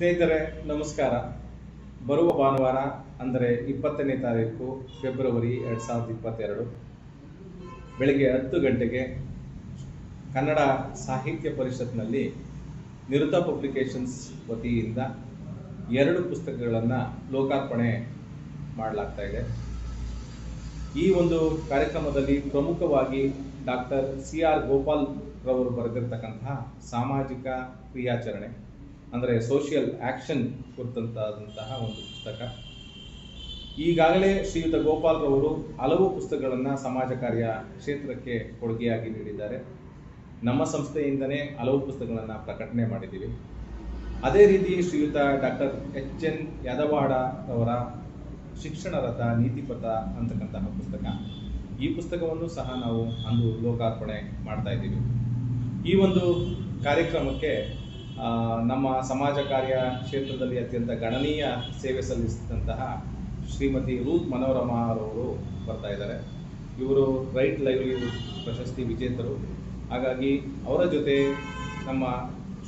ಸ್ನೇಹಿತರೆ, ನಮಸ್ಕಾರ. ಬರುವ ಭಾನುವಾರ, ಅಂದರೆ ಇಪ್ಪತ್ತನೇ ತಾರೀಕು, ಫೆಬ್ರವರಿ ಎರಡು ಸಾವಿರದ ಇಪ್ಪತ್ತೆರಡು, ಬೆಳಗ್ಗೆ ಹತ್ತು ಗಂಟೆಗೆ ಕನ್ನಡ ಸಾಹಿತ್ಯ ಪರಿಷತ್ನಲ್ಲಿ ನಿರುತ ಪಬ್ಲಿಕೇಶನ್ಸ್ ವತಿಯಿಂದ ಎರಡು ಪುಸ್ತಕಗಳನ್ನು ಲೋಕಾರ್ಪಣೆ ಮಾಡಲಾಗ್ತಾ ಇದೆ. ಈ ಒಂದು ಕಾರ್ಯಕ್ರಮದಲ್ಲಿ ಪ್ರಮುಖವಾಗಿ ಡಾಕ್ಟರ್ ಸಿ ಆರ್ ಗೋಪಾಲ್ ರವರು ಬರೆದಿರ್ತಕ್ಕಂತಹ ಸಾಮಾಜಿಕ ಕ್ರಿಯಾಚರಣೆ ಅಂದರೆ ಸೋಷಿಯಲ್ ಆಕ್ಷನ್ ಕುರಿತಂತಾದಂತಹ ಒಂದು ಪುಸ್ತಕ. ಈಗಾಗಲೇ ಶ್ರೀಯುತ ಗೋಪಾಲ್ ರವರು ಹಲವು ಪುಸ್ತಕಗಳನ್ನು ಸಮಾಜ ಕಾರ್ಯ ಕ್ಷೇತ್ರಕ್ಕೆ ಕೊಡುಗೆಯಾಗಿ ನೀಡಿದ್ದಾರೆ. ನಮ್ಮ ಸಂಸ್ಥೆಯಿಂದನೇ ಹಲವು ಪುಸ್ತಕಗಳನ್ನು ಪ್ರಕಟಣೆ ಮಾಡಿದ್ದೀವಿ. ಅದೇ ರೀತಿ ಶ್ರೀಯುತ ಡಾಕ್ಟರ್ ಎಚ್ ಎನ್ ಯಾದವಾಡ ಅವರ ಶಿಕ್ಷಣ ರಥ ನೀತಿಪಥ ಅಂತಕ್ಕಂತಹ ಪುಸ್ತಕ. ಈ ಪುಸ್ತಕವನ್ನು ಸಹ ನಾವು ಅಂದು ಲೋಕಾರ್ಪಣೆ ಮಾಡ್ತಾ ಇದ್ದೀವಿ. ಈ ಒಂದು ಕಾರ್ಯಕ್ರಮಕ್ಕೆ ನಮ್ಮ ಸಮಾಜ ಕಾರ್ಯ ಕ್ಷೇತ್ರದಲ್ಲಿ ಅತ್ಯಂತ ಗಣನೀಯ ಸೇವೆ ಸಲ್ಲಿಸಿದಂತಹ ಶ್ರೀಮತಿ ರೂತ್ ಮನೋರಮಾ ಅವರು ಬರ್ತಾ ಇದ್ದಾರೆ. ಇವರು ರೈಟ್ ಲೈವ್ಲಿಹುಡ್ ಪ್ರಶಸ್ತಿ ವಿಜೇತರು. ಹಾಗಾಗಿ ಅವರ ಜೊತೆ ನಮ್ಮ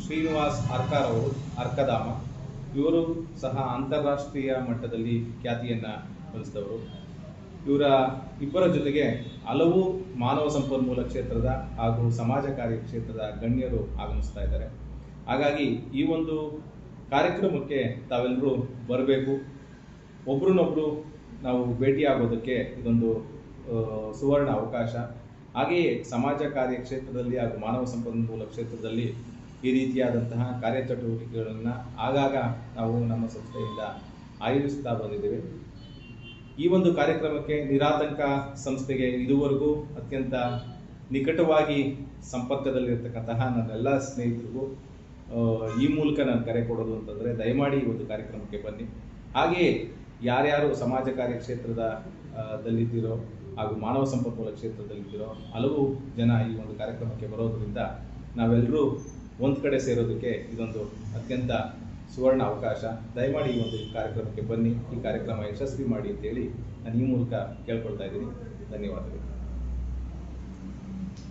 ಶ್ರೀನಿವಾಸ್ ಅರ್ಕಾರ್ ಅವರು ಅರ್ಕಧಾಮ ಇವರು ಸಹ ಅಂತಾರಾಷ್ಟ್ರೀಯ ಮಟ್ಟದಲ್ಲಿ ಖ್ಯಾತಿಯನ್ನು ಗಳಿಸಿದವರು. ಇವರ ಇಬ್ಬರ ಜೊತೆಗೆ ಹಲವು ಮಾನವ ಸಂಪನ್ಮೂಲ ಕ್ಷೇತ್ರದ ಹಾಗೂ ಸಮಾಜ ಕಾರ್ಯ ಕ್ಷೇತ್ರದ ಗಣ್ಯರು ಆಗಮಿಸ್ತಾ ಇದ್ದಾರೆ. ಹಾಗಾಗಿ ಈ ಒಂದು ಕಾರ್ಯಕ್ರಮಕ್ಕೆ ತಾವೆಲ್ಲರೂ ಬರಬೇಕು. ಒಬ್ರನ್ನೊಬ್ರು ನಾವು ಭೇಟಿಯಾಗೋದಕ್ಕೆ ಇದೊಂದು ಸುವರ್ಣ ಅವಕಾಶ. ಹಾಗೆಯೇ ಸಮಾಜ ಕಾರ್ಯ ಕ್ಷೇತ್ರದಲ್ಲಿ ಹಾಗೂ ಮಾನವ ಸಂಪನ್ಮೂಲ ಕ್ಷೇತ್ರದಲ್ಲಿ ಈ ರೀತಿಯಾದಂತಹ ಕಾರ್ಯಚಟುವಟಿಕೆಗಳನ್ನು ಆಗಾಗ ನಾವು ನಮ್ಮ ಸಂಸ್ಥೆಯಿಂದ ಆಯೋಜಿಸ್ತಾ ಬಂದಿದ್ದೇವೆ. ಈ ಒಂದು ಕಾರ್ಯಕ್ರಮಕ್ಕೆ ನಿರಾತಂಕ ಸಂಸ್ಥೆಗೆ ಇದುವರೆಗೂ ಅತ್ಯಂತ ನಿಕಟವಾಗಿ ಸಂಪರ್ಕದಲ್ಲಿರ್ತಕ್ಕಂತಹ ನನ್ನೆಲ್ಲ ಸ್ನೇಹಿತರಿಗೂ ಈ ಮೂಲಕ ನಾನು ಕರೆ ಕೊಡೋದು ಅಂತಂದರೆ ದಯಮಾಡಿ ಈ ಒಂದು ಕಾರ್ಯಕ್ರಮಕ್ಕೆ ಬನ್ನಿ. ಹಾಗೆಯೇ ಯಾರ್ಯಾರು ಸಮಾಜ ಕಾರ್ಯ ಕ್ಷೇತ್ರದ ದಲ್ಲಿದ್ದೀರೋ ಹಾಗೂ ಮಾನವ ಸಂಪನ್ಮೂಲ ಕ್ಷೇತ್ರದಲ್ಲಿದ್ದೀರೋ ಹಲವು ಜನ ಈ ಒಂದು ಕಾರ್ಯಕ್ರಮಕ್ಕೆ ಬರೋದರಿಂದ ನಾವೆಲ್ಲರೂ ಒಂದು ಕಡೆ ಸೇರೋದಕ್ಕೆ ಇದೊಂದು ಅತ್ಯಂತ ಸುವರ್ಣ ಅವಕಾಶ. ದಯಮಾಡಿ ಈ ಒಂದು ಕಾರ್ಯಕ್ರಮಕ್ಕೆ ಬನ್ನಿ. ಈ ಕಾರ್ಯಕ್ರಮ ಯಶಸ್ವಿ ಮಾಡಿ ಅಂತೇಳಿ ನಾನು ಈ ಮೂಲಕ ಕೇಳ್ಕೊಳ್ತಾ ಇದ್ದೀನಿ. ಧನ್ಯವಾದಗಳು.